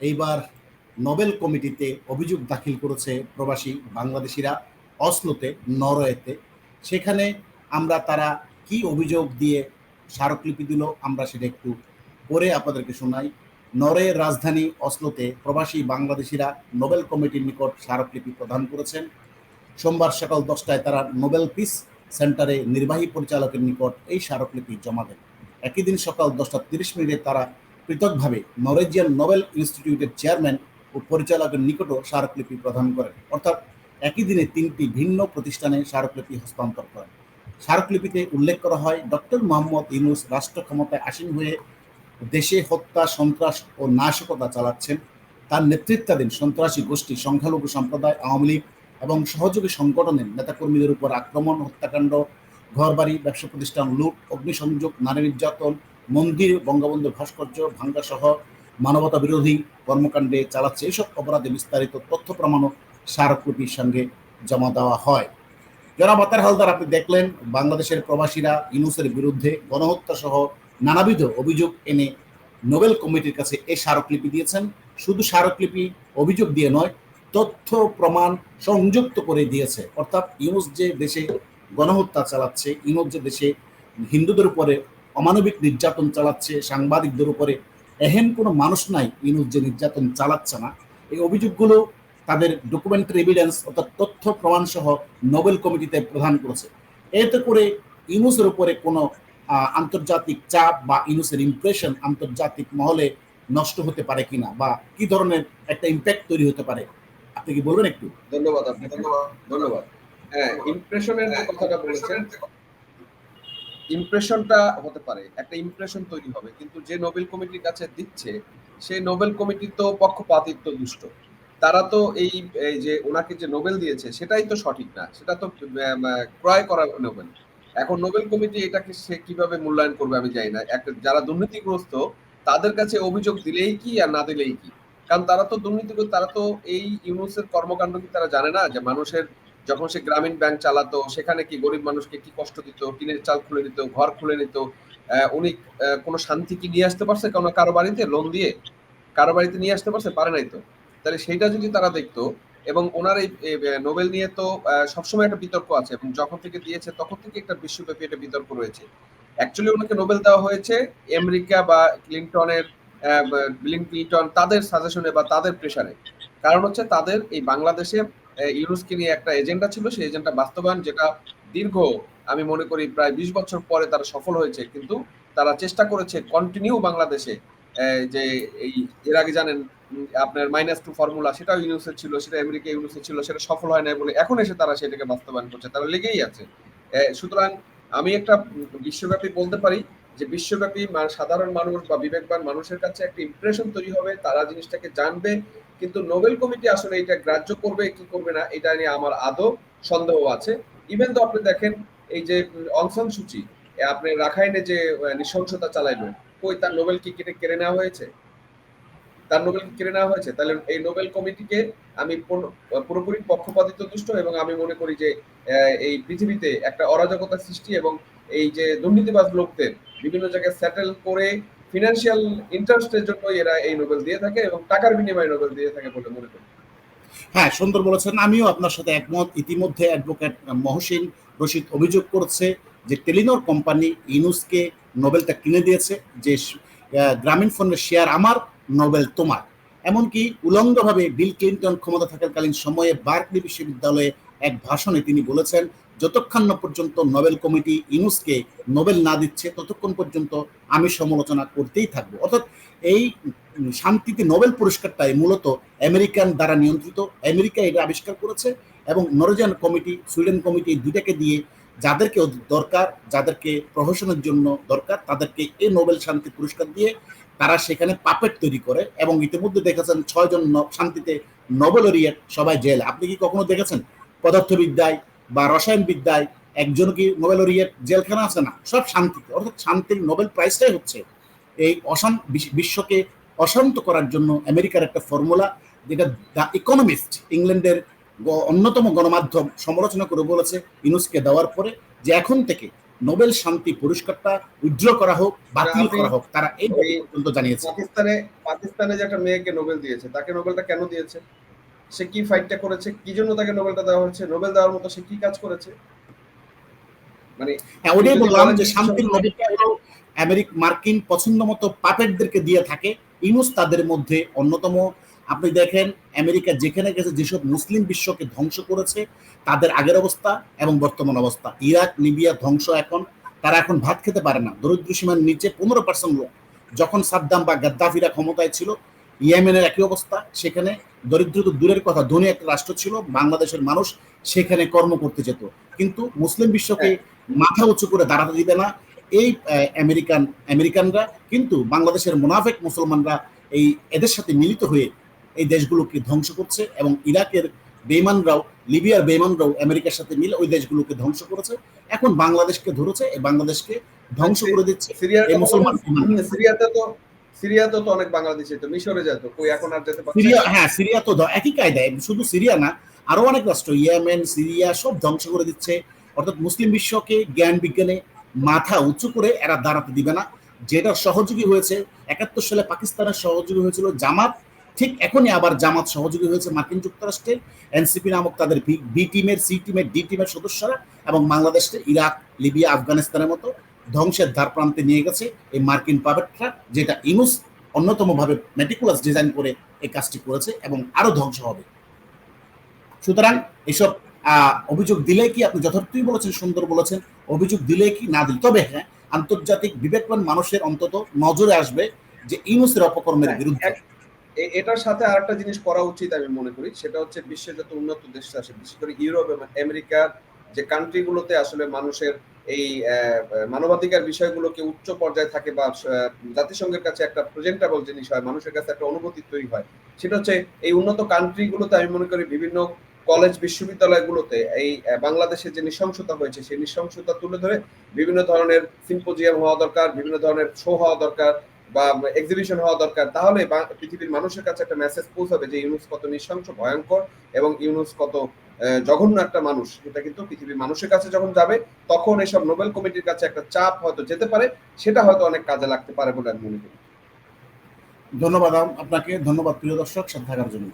এইবার নোবেল কমিটিতে অভিযোগ দাখিল করেছে প্রবাসী বাংলাদেশিরা অসলোতে, নরওয়েতে। সেখানে আমরা তারা কি অভিযোগ দিয়ে স্মারকলিপি দিল, আমরা সেটা একটু পরে আপনাদেরকে শোনাই। নরওয়ের রাজধানী অসলোতে প্রবাসী বাংলাদেশিরা নোবেল কমিটির নিকট স্মারকলিপি প্রদান করেছেন। সোমবার সকাল দশটায় তারা নোবেল পিস সেন্টারে নির্বাহী পরিচালকের নিকট এই স্মারকলিপি জমা দেন। একই দিন সকাল দশটা তিরিশ মিনিটে তারা পৃথকভাবে নরেজিয়ান নোবেল ইনস্টিটিউটের চেয়ারম্যান ও পরিচালকের নিকটও স্মারকলিপি প্রদান করেন। অর্থাৎ একই দিনে তিনটি ভিন্ন প্রতিষ্ঠানে স্মারকলিপি হস্তান্তর করেন। স্মারকলিপিতে উল্লেখ করা হয়, ডক্টর মোহাম্মদ ইউনুস রাষ্ট্র ক্ষমতায় আসীন হয়ে দেশে হত্যা, সন্ত্রাস ও নাশকতা চালাচ্ছেন। তার নেতৃত্বাধীন সন্ত্রাসী গোষ্ঠী সংখ্যালঘু সম্প্রদায়, আওয়ামী লীগ এবং সহযোগী সংগঠনের নেতাকর্মীদের উপর আক্রমণ, হত্যাকাণ্ড, ঘরবাড়ি, ব্যবসা প্রতিষ্ঠান, লুট, অগ্নিসংযোগ, নারী নির্যাতন মন্দির, বঙ্গবন্ধু ভাস্কর্য, ভাঙ্গা সহ মানবতা বিরোধী কর্মকাণ্ডে চালাচ্ছে এইসব অপরাধে বিস্তারিত তথ্য প্রমাণও স্মারকলিপির সঙ্গে জমা দেওয়া হয়। জনাব আতার হালদার, আপনি দেখলেন বাংলাদেশের প্রবাসীরা ইউনুসের বিরুদ্ধে গণহত্যা সহ নানাবিধ অভিযোগ এনে নোবেল কমিটির কাছে এই স্মারকলিপি দিয়েছেন। শুধু স্মারকলিপি অভিযোগ দিয়ে নয়, তথ্য, প্রমাণ সংযুক্ত করে দিয়েছে। অর্থাৎ ইউনুস যে দেশে গণহত্যা চালাচ্ছে, ইউনুস যে দেশে হিন্দুদের উপরে অমানবিক নির্যাতন চালাচ্ছে, সাংবাদিকদের উপরে এহেন কোনো মানুষ নাই ইনুস যে নির্যাতন চালাচ্ছে না। এই অভিযোগগুলো তাদের ডকুমেন্টারি এভিডেন্স অর্থাৎ তথ্য প্রমাণ সহ নোবেল কমিটিতে প্রদান করেছে। এতে করে ইনুসের উপরে কোনো আন্তর্জাতিক চাপ বা ইনুসের ইমপ্রেশন আন্তর্জাতিক মহলে নষ্ট হতে পারে কিনা বা কি ধরনের একটা ইম্প্যাক্ট তৈরি হতে পারে, আপনি কি বলবেন একটু? ধন্যবাদ, আপনি ধন্যবাদ হ্যাঁ ইমপ্রেশনের কথাটা বলেছেন ইমপ্রেশনটা হতে পারে, একটা ইমপ্রেশন তৈরি হবে। কিন্তু যে নোবেল কমিটির কাছে দিচ্ছে, সেই নোবেল কমিটি তো পক্ষপাতিত্ব দুষ্ট। তারা তো এই যে ওনাকে যে নোবেল দিয়েছে, সেটাই তো সঠিক না। সেটা তো ক্রয় করা নোবেল এখন নোবেল কমিটি এটাকে সে কীভাবে মূল্যায়ন করবে আমি জানি না। একটা, যারা দুর্নীতিগ্রস্ত, তাদের কাছে অভিযোগ দিলেই কি আর না দিলেই কি? কারণ তারা তো দুর্নীতিগ্রস্ত, তারা তো এই ইউনুসের কর্মকাণ্ড কি তারা জানে না? যে মানুষের যখন সে গ্রামীণ ব্যাংক চালাতো, সেখানে কি গরিব মানুষকে কি কষ্ট দিত? টিনের চাল খুলে দিত, ঘর খুলে নিত? উনি কোনো শান্তি কি নিয়ে আসতে পারছে? কোনো কারও বাড়িতে লোন দিয়ে? কারও বাড়িতে নিয়ে আসতে পারছে? পারে নাই তো। তাহলে সেইটা যদি তারা দেখতো, এবং ওনার এই নোবেল নিয়ে তো সবসময় একটা বিতর্ক আছে, এবং যখন থেকে দিয়েছে, তখন থেকে একটা বিশ্বব্যাপী একটা বিতর্ক রয়েছে। অ্যাকচুয়ালি ওনাকে নোবেল দেওয়া হয়েছে, আমেরিকা বা ক্লিন্টনের বিলিং ক্লিন্টন তাদের সাজেশনে বা তাদের প্রেশারে কারণ হচ্ছে তাদের এই বাংলাদেশে ইউনুসকে নিয়ে একটা এজেন্ডা ছিল, সেই এজেন্ডা বাস্তবায়ন যেটা দীর্ঘ, আমি মনে করি প্রায় বিশ বছর পরে তারা সফল হয়েছে, কিন্তু তারা চেষ্টা করেছে কন্টিনিউ বাংলাদেশে। যে এই, এর আগে জানেন আপনার মাইনাস টু ফর্মুলা সেটাও ইউনুসের ছিল, সেটা আমেরিকা ইউনুসের ছিল, সেটা সফল হয় না বলে এখন এসে তারা সেটাকে বাস্তবায়ন করছে, তারা লেগেই আছে। সুতরাং আমি একটা বিশ্বব্যাপী বলতে পারি যে বিশ্বব্যাপী সাধারণ মানুষ বা বিবেকবান মানুষের কাছে একটা ইমপ্রেশন তৈরি হবে, তারা জিনিসটাকে জানবে কিন্তু নোবেল কমিটি আসলে এটা গ্রাহ্য করবে, কি করবে না, এটা নিয়ে আমার আদৌ সন্দেহ আছে। ইভেন তো আপনি দেখেন, এই যে অংশন সূচি আপনি রাখাইনে যে নৃশংসতা চালাইলো কই তার নোবেল কি কেটে কেড়ে নেওয়া হয়েছে? তার নোবেল কেড়ে নেওয়া হয়েছে? তাহলে এই নোবেল কমিটিকে আমি পুরোপুরি পক্ষপাতিত্ব দুষ্ট এবং আমি মনে করি যে এই পৃথিবীতে একটা অরাজকতা সৃষ্টি এবং এই যে দুর্নীতিবাজ লোকদের বিভিন্ন জায়গায় সেটেল করে ফিনান্সিয়াল ইন্টারেস্টের জন্য এরা এই নোবেল দিয়ে থাকে এবং টাকার বিনিময়ে নোবেল দিয়ে থাকে বলে মনে করি। হ্যাঁ সুন্দর বলেছেন। আমিও আপনার সাথে একমত। ইতিমধ্যে অ্যাডভোকেট মহসিন রশিদ অভিযোগ করছে যে টেলিনর কোম্পানি ইনুসকে নোবেলটা কিনে দিয়েছে, যে গ্রামীণ ফোনের শেয়ার আমার নোবেল তোমার। এমনকি উলঙ্গভাবে বিল ক্লিন্টন ক্ষমতা থাকাকালীন সময়ে বার্কলি বিশ্ববিদ্যালয়ে এক ভাষণে তিনি বলেছেন যতক্ষণ না পর্যন্ত নোবেল কমিটি ইনুসকে নোবেল না দিচ্ছে, ততক্ষণ পর্যন্ত আমি সমালোচনা করতেই থাকব। অর্থাৎ এই শান্তিতে নোবেল পুরস্কারটাই মূলত আমেরিকান দ্বারা নিয়ন্ত্রিত। আমেরিকা এটা আবিষ্কার করেছে এবং নরওয়েজিয়ান কমিটি, সুইডেন কমিটি দুইটাকে দিয়ে যাদেরকে দরকার, যাদেরকে প্রহসনের জন্য দরকার, তাদেরকে এই নোবেল শান্তি পুরস্কার দিয়ে তারা সেখানে পাপেট তৈরি করে এবং ইতিমধ্যে দেখেছেন ছয়জন শান্তিতে নোবেলরিয়েট সবাই জেল। আপনি কি কখনো দেখেছেন? পদার্থবিদ্যায় বা রসায়ন বিদ্যায় একজন কি নোবেলরিয়েট জেলখানা আছে না? সব শান্তিতে। অর্থাৎ শান্তির নোবেল প্রাইজটাই হচ্ছে এই অশান্ত বিশ্বকে অশান্ত করার জন্য আমেরিকার একটা ফর্মুলা যেটা দ্য ইকোনমিস্ট ইংল্যান্ডের অন্যতম গণমাধ্যম সমালোচনা করে বলেছে ইনুসকে দেওয়ার পরে যে এখন থেকে নোবেল শান্তি পুরস্কারটা উইথড্র করা হোক বাতিল করা হোক তারা এই- পর্যন্ত জানিয়েছে। পাকিস্তানে পাকিস্তানে যে একটা মেয়েকে নোবেল দিয়েছে তাকে নোবেলটা কেন দিয়েছে? সে কি ফাইটটা করেছে? কি জন্য তাকে নোবেলটা দেওয়া হয়েছে? নোবেল দেওয়ার মতো সে কি কাজ করেছে? মানে হ্যাঁ ওটাই বললাম যে শান্তির নোবেলটা আমেরিক মার্কিন পছন্দ মতো পাপেটদেরকে দিয়ে থাকে। ইউনুস তাদের মধ্যে অন্যতম। আপনি দেখেন আমেরিকা যেখানে গেছে যেসব মুসলিম বিশ্বকে ধ্বংস করেছে তাদের আগের অবস্থা এবং বর্তমান অবস্থা। ইরাক লিবিয়া ধ্বংস এখন। তারা এখন ভাত খেতে পারে না। দরিদ্র সীমার নিচে পনেরো পার্সেন্ট লোক। যখন সাদ্দাম বা গাদ্দাফিরা ক্ষমতায় ছিল ইয়েমেনের একই অবস্থা সেখানে দরিদ্র তো দূরের কথা ধনী একটা রাষ্ট্র ছিল বাংলাদেশের মানুষ সেখানে কর্ম করতে যেত। কিন্তু মুসলিম বিশ্বকে মাথা উঁচু করে দাঁড়াতে দিবে না এই আমেরিকান আমেরিকানরা। কিন্তু বাংলাদেশের মুনাফেক মুসলমানরা এই এদের সাথে মিলিত হয়ে এই দেশগুলোকে ধ্বংস করছে এবং ইরাকের বেইমানরাও লিবিয়ার বেইমানরাও আমেরিকার সাথে মিলে ওই দেশগুলোকে ধ্বংস করেছে। এখন বাংলাদেশকে ধরেছে এই বাংলাদেশকে ধ্বংস করে দিচ্ছে এই মুসলমান সিরিয়াতে তো তো অনেক বাংলাদেশি তো মিশরে যেত কই এখন আর যেতে পারছে সিরিয়া হ্যাঁ সিরিয়া তো একই কায়দায় শুধু সিরিয়া না আরও অনেক রাষ্ট্র ইয়েমেন সিরিয়া সব ধ্বংস করে দিচ্ছে। অর্থাৎ মুসলিম বিশ্বকে জ্ঞান বিজ্ঞানে মাথা উঁচু করে এরা দাঁড়াতে দিবে না। যেটা সহযোগী হয়েছে একাত্তর সালে পাকিস্তানের সহযোগী হয়েছিল জামাত ঠিক এখনই আবার জামাত সহযোগী হয়েছে মার্কিন যুক্তরাষ্ট্রের। এনসিপি নামক তাদের বি- বি টিমের সি টিমের ডি টিমের সদস্যরা এবং বাংলাদেশে ইরাক লিবিয়া আফগানিস্তানের মতো ধ্বংসের ধার প্রান্তে নিয়ে গেছে এই মার্কিন পাবেটরা যেটা ইনুস অন্যতমভাবে মেটিকুলাস ডিজাইন করে এই কাজটি করেছে এবং আরও ধ্বংস হবে। সুতরাং এসব অভিযোগ দিলে কি আপনি যথার্থই বলেছেন সুন্দর বলেছেন? অভিযোগ দিলে কি না দিলে? তবে হ্যাঁ আন্তর্জাতিক বিবেকবান মানুষের অন্তত নজরে আসবে যে ইউনুসের অপকর্মের হ্যাঁ, বিরুদ্ধে। এটার সাথে আরেকটা জিনিস করা উচিত আমি মনে করি সেটা হচ্ছে বিশ্বের যত উন্নত দেশ আছে বিশেষ করে ইউরোপ এবং আমেরিকার যে কান্ট্রিগুলোতে আসলে মানুষের এই মানবাধিকার বিষয়গুলোকে উচ্চ পর্যায়ে থাকে বা জাতিসংঘের কাছে একটা প্রেজেন্টেবল জিনিস হয়, মানুষের কাছে একটা অনুভূতি তৈরি হয়। সেটা হচ্ছে এই উন্নত কান্ট্রিগুলোতে আমি মনে করি বিভিন্ন কলেজ বিশ্ববিদ্যালয়গুলোতে এই বাংলাদেশে যে নৃশংসতা হয়েছে, সেই নৃশংসতা তুলে ধরে বিভিন্ন ধরনের সিম্পোজিয়াম হওয়া দরকার, বিভিন্ন ধরনের শো হওয়া দরকার বা এক্সিবিশন হওয়া দরকার। তাহলে পৃথিবীর মানুষের কাছে একটা মেসেজ পৌঁছাবে যে ইউনুস কত নৃশংস, ভয়ঙ্কর এবং ইউনুস কত জঘন্য একটা মানুষ। এটা কিন্তু পৃথিবীর মানুষের কাছে যখন যাবে, তখন এসব নোবেল কমিটির কাছে একটা চাপ হয়তো যেতে পারে, সেটা হয়তো অনেক কাজে লাগতে পারে বলে আমি মনে করি। ধন্যবাদ আপনাকে। ধন্যবাদ, প্রিয় দর্শক, সাথে থাকার জন্য।